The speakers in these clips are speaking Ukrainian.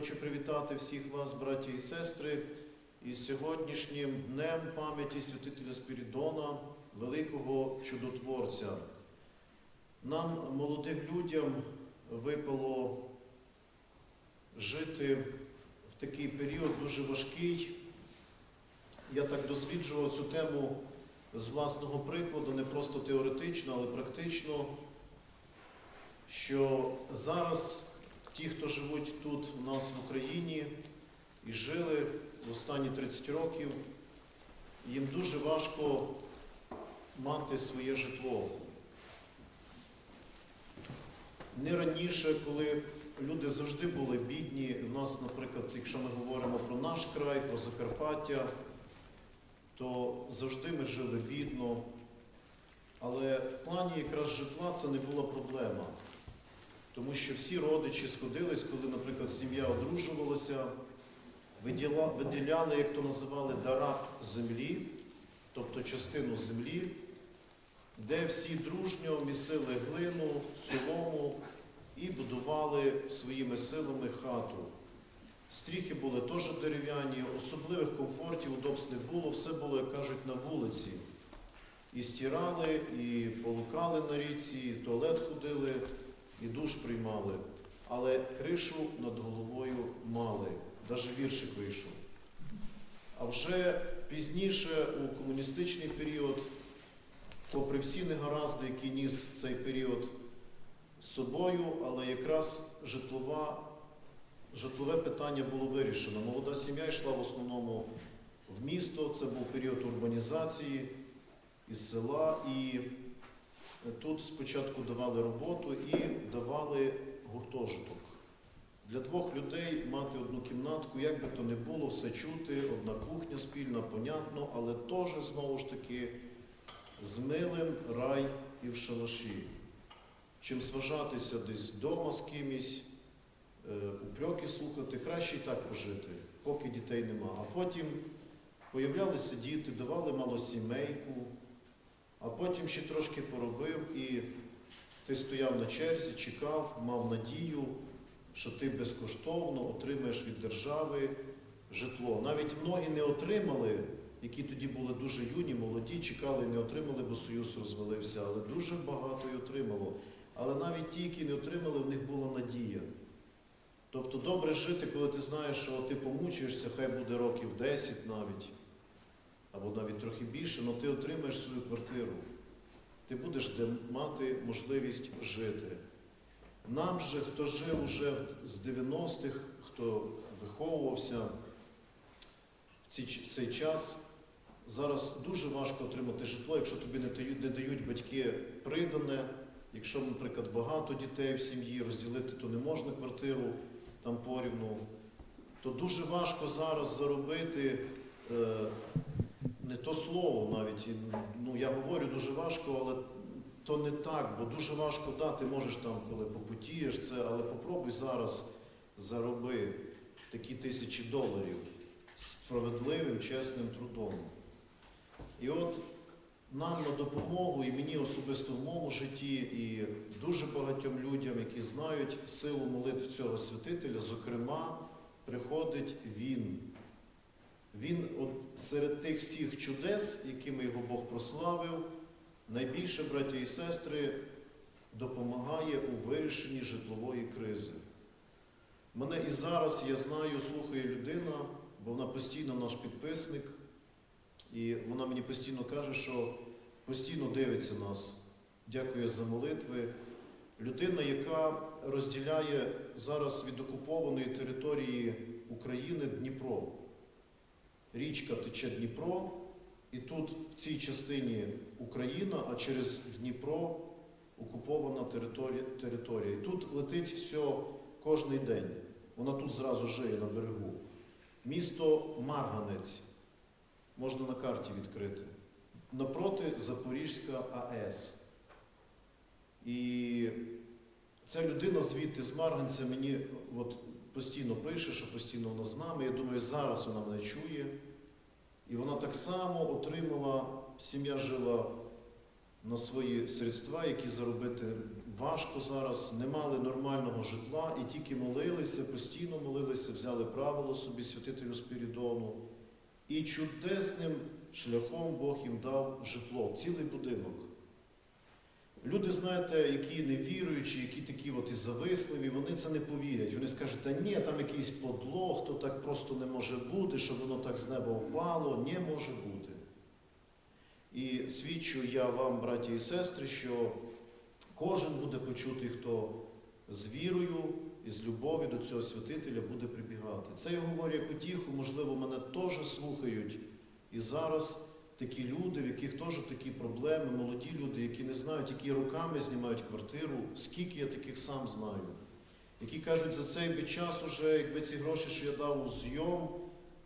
Хочу привітати всіх вас, браті і сестри, із сьогоднішнім днем пам'яті святителя Спірідона, великого чудотворця. Нам, молодим людям, випало жити в такий період дуже важкий. Я так досліджував цю тему з власного прикладу, не просто теоретично, але практично, що зараз ті, хто живуть тут у нас в Україні і жили в останні 30 років, їм дуже важко мати своє житло. Не раніше, коли люди завжди були бідні, у нас, наприклад, якщо ми говоримо про наш край, про Закарпаття, то завжди ми жили бідно. Але в плані якраз житла це не була проблема. Тому що всі родичі сходились, коли, наприклад, сім'я одружувалася, виділяли, як то називали, дара землі, тобто частину землі, де всі дружньо місили глину, солому і будували своїми силами хату. Стріхи були теж дерев'яні, особливих комфортів, удобств не було, все було, як кажуть, на вулиці. І стирали, і полукали на річці, і туалет ходили, і душ приймали. Але кришу над головою мали, навіть віршик вийшов. А вже пізніше, у комуністичний період, попри всі негаразди, які ніс цей період з собою, але якраз житлова, житлове питання було вирішено. Молода сім'я йшла в основному в місто, це був період урбанізації із села, і тут спочатку давали роботу і давали гуртожиток. Для двох людей мати одну кімнатку, як би то не було, все чути, одна кухня спільна, понятно, але теж знову ж таки з милим рай і в шалаші. Чим сважатися десь вдома з кимось, е, упреки слухати, краще і так пожити, поки дітей нема. А потім появлялися діти, давали малосімейку, а потім ще трошки поробив і ти стояв на черзі, чекав, мав надію, що ти безкоштовно отримаєш від держави житло. Навіть многі не отримали, які тоді були дуже юні, молоді, чекали, і не отримали, бо Союз розвалився, але дуже багато і отримало. Але навіть ті, які не отримали, в них була надія. Тобто добре жити, коли ти знаєш, що ти помучаєшся, хай буде років 10 навіть, або навіть трохи більше, але ти отримаєш свою квартиру. Ти будеш де мати можливість жити. Нам же, хто жив уже з 90-х, хто виховувався в цей час, зараз дуже важко отримати житло, якщо тобі не дають, не дають батьки придане. Якщо, наприклад, багато дітей в сім'ї, розділити, то не можна квартиру там порівну, то дуже важко зараз заробити е, не то слово навіть. Ну, я говорю дуже важко, але то не так, бо дуже важко дати, можеш там, коли попутієш це, але попробуй зараз зароби такі тисячі доларів справедливим, чесним трудом. І от нам на допомогу, і мені особисто в моєму житті, і дуже багатьом людям, які знають силу молитв цього святителя, зокрема, приходить він. Він от серед тих всіх чудес, якими його Бог прославив, найбільше, браті і сестри, допомагає у вирішенні житлової кризи. Мене і зараз, я знаю, слухає людина, бо вона постійно наш підписник, і вона мені постійно каже, що постійно дивиться нас, дякує за молитви. Людина, яка розділяє зараз від окупованої території України Дніпро. Річка тече Дніпро, і тут в цій частині Україна, а через Дніпро окупована територія. територія. І тут летить все кожний день. Вона тут зразу жиє на берегу. Місто Марганець можна на карті відкрити. Напроти Запорізька АЕС. І ця людина звідти з Марганця мені от постійно пише, що постійно вона з нами. Я думаю, зараз вона мене чує. І вона так само отримала, сім'я жила на свої средства, які заробити важко зараз, не мали нормального житла і тільки молилися, постійно молилися, взяли правило собі святителю Спірідону. І чудесним шляхом Бог їм дав житло, цілий будинок. Люди, знаєте, які не віруючі, які такі от і зависливі, вони це не повірять. Вони скажуть, та ні, там якийсь подлог, то так просто не може бути, щоб воно так з неба впало. Не може бути. І свідчу я вам, браті і сестри, що кожен буде почутий, хто з вірою і з любов'ю до цього святителя буде прибігати. Це я говорю як утіху, можливо, мене теж слухають. І зараз такі люди, в яких теж такі проблеми, молоді люди, які не знають, які руками знімають квартиру, скільки я таких сам знаю, які кажуть, за цей би час уже, якби ці гроші, що я дав у зйом,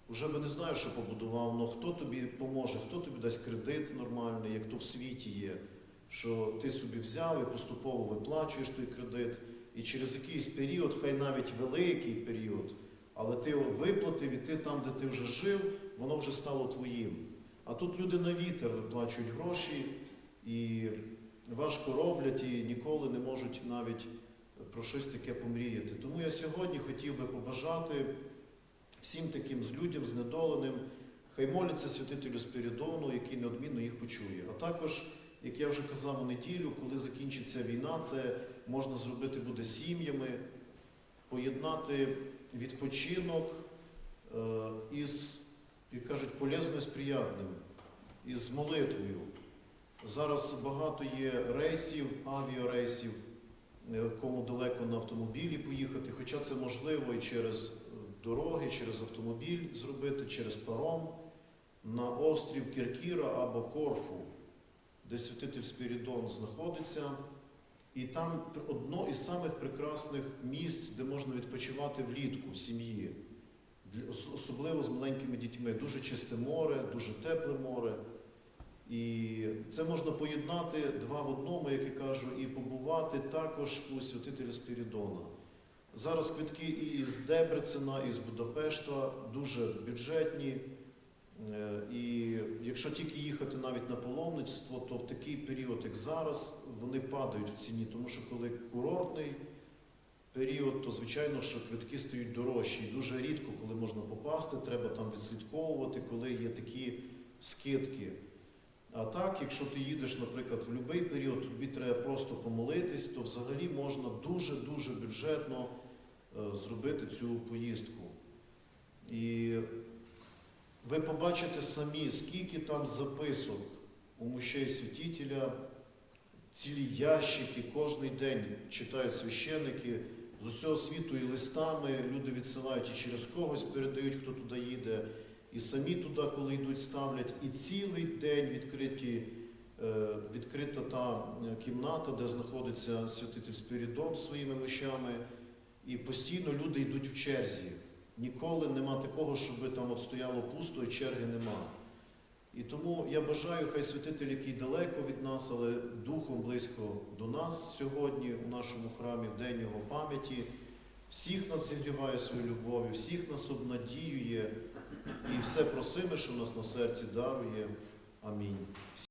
вже би не знаю, що побудував, але хто тобі поможе, хто тобі дасть кредит нормальний, як то в світі є, що ти собі взяв і поступово виплачуєш той кредит, і через якийсь період, хай навіть великий період, але ти виплатив, і ти там, де ти вже жив, воно вже стало твоїм. А тут люди на вітер виплачують гроші і важко роблять, і ніколи не можуть навіть про щось таке помріяти. Тому я сьогодні хотів би побажати всім таким з людям, знедоленим, хай моляться святителю Спірідону, який неодмінно їх почує. А також, як я вже казав у неділю, коли закінчиться війна, це можна зробити буде сім'ями, поєднати відпочинок е, із, як кажуть, полезною з приятним, із молитвою. Зараз багато є рейсів, авіарейсів, е, кому далеко на автомобілі поїхати, хоча це можливо і через дороги, через автомобіль зробити, через паром на острів Кіркіра або Корфу, де святитель Спірідон знаходиться. І там одно із самих прекрасних місць, де можна відпочивати влітку сім'ї, особливо з маленькими дітьми. Дуже чисте море, дуже тепле море. І це можна поєднати два в одному, як я кажу, і побувати також у святителя Спірідона. Зараз квитки і з Дебрецена, і з Будапешта дуже бюджетні. Е, І якщо тільки їхати навіть на паломництво, то в такий період, як зараз, вони падають в ціні, тому що коли курортний період, то звичайно, що квитки стають дорожчі. І дуже рідко, коли можна попасти, треба там відслідковувати, коли є такі скидки. А так, якщо ти їдеш, наприклад, в будь-який період, тобі треба просто помолитись, то взагалі можна дуже-дуже бюджетно е, зробити цю поїздку. І ви побачите самі, скільки там записок у мощей святителя, цілі ящики, кожен день читають священники з усього світу і листами люди відсилають і через когось передають, хто туди їде, і самі туди, коли йдуть, ставлять. І цілий день відкриті, е, відкрита та е, кімната, де знаходиться святитель Спірідон своїми мощами. І постійно люди йдуть в черзі. Ніколи нема такого, щоб там от стояло пусто і черги нема. І тому я бажаю, хай святитель, який далеко від нас, але духом близько до нас сьогодні, у нашому храмі, в день його пам'яті, всіх нас зігріває свою любов'ю, всіх нас обнадіює і все просиме, що нас на серці дарує. Амінь.